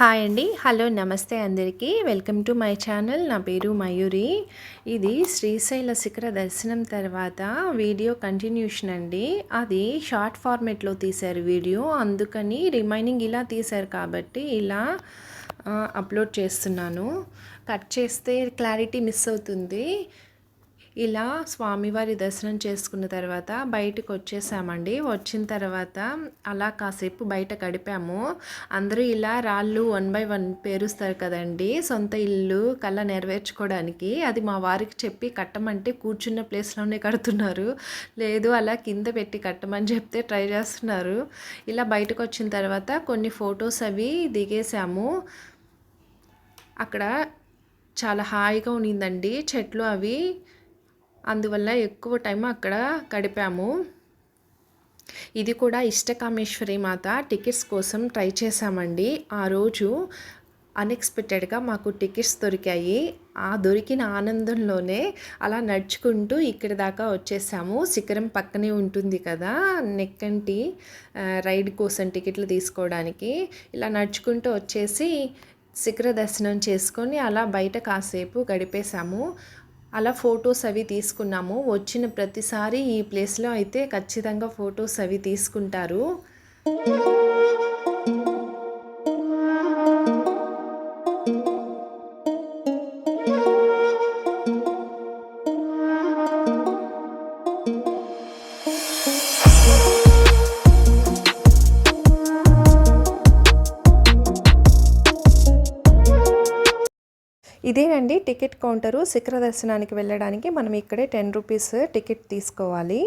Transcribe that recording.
Hi అండి. Hello నమస్తే అందరికీ. Welcome to my channel. నా పేరు మయూరి. ఇది శ్రీశైల శిఖర దర్శనం తర్వాత వీడియో కంటిన్యూషన్ అండి. అది షార్ట్ ఫార్మేట్లో తీశారు వీడియో. అందుకని రిమైనింగ్ ఇలా తీశారు కాబట్టి ఇలా అప్లోడ్ చేస్తున్నాను. కట్ చేస్తే క్లారిటీ మిస్ అవుతుంది. ఇలా స్వామివారి దర్శనం చేసుకున్న తర్వాత బయటకు వచ్చేసామండి వచ్చిన తర్వాత అలా కాసేపు బయట గడిపాము. అందరూ ఇలా రాళ్ళు వన్ బై వన్ పేరుస్తారు కదండి. సొంత ఇల్లు కళ్ళ నెరవేర్చుకోవడానికి. అది మా వారికి చెప్పి కట్టమంటే కూర్చున్న ప్లేస్లోనే కడుతున్నారు. లేదు అలా కింద పెట్టి కట్టమని చెప్తే ట్రై చేస్తున్నారు. ఇలా బయటకు వచ్చిన తర్వాత కొన్ని ఫొటోస్ అవి దిగేసాము. అక్కడ చాలా హాయిగా ఉన్నిందండి చెట్లు అవి అందువల్ల ఎక్కువ టైం అక్కడ గడిపాము. ఇది కూడా ఇష్టకామేశ్వరి మాత టికెట్స్ కోసం ట్రై చేశామండి. ఆ రోజు అన్ఎక్స్పెక్టెడ్గా మాకు టికెట్స్ దొరికాయి. ఆ దొరికిన ఆనందంలోనే అలా నడుచుకుంటూ ఇక్కడి దాకా వచ్చేసాము. శిఖరం పక్కనే ఉంటుంది కదా నెక్కంటి రైడ్ కోసం టికెట్లు తీసుకోవడానికి. ఇలా నడుచుకుంటూ వచ్చేసి శిఖర దర్శనం చేసుకొని అలా బయట కాసేపు గడిపేశాము. అలా ఫొటోస్ అవి తీసుకున్నాము. వచ్చిన ప్రతిసారి ఈ ప్లేస్లో అయితే ఖచ్చితంగా ఫొటోస్ అవి తీసుకుంటారు. ఇదేనండి టికెట్ కౌంటరు శిఖర దర్శనానికి వెళ్ళడానికి మనం ఇక్కడే టెన్ రూపీస్ టికెట్ తీసుకోవాలి.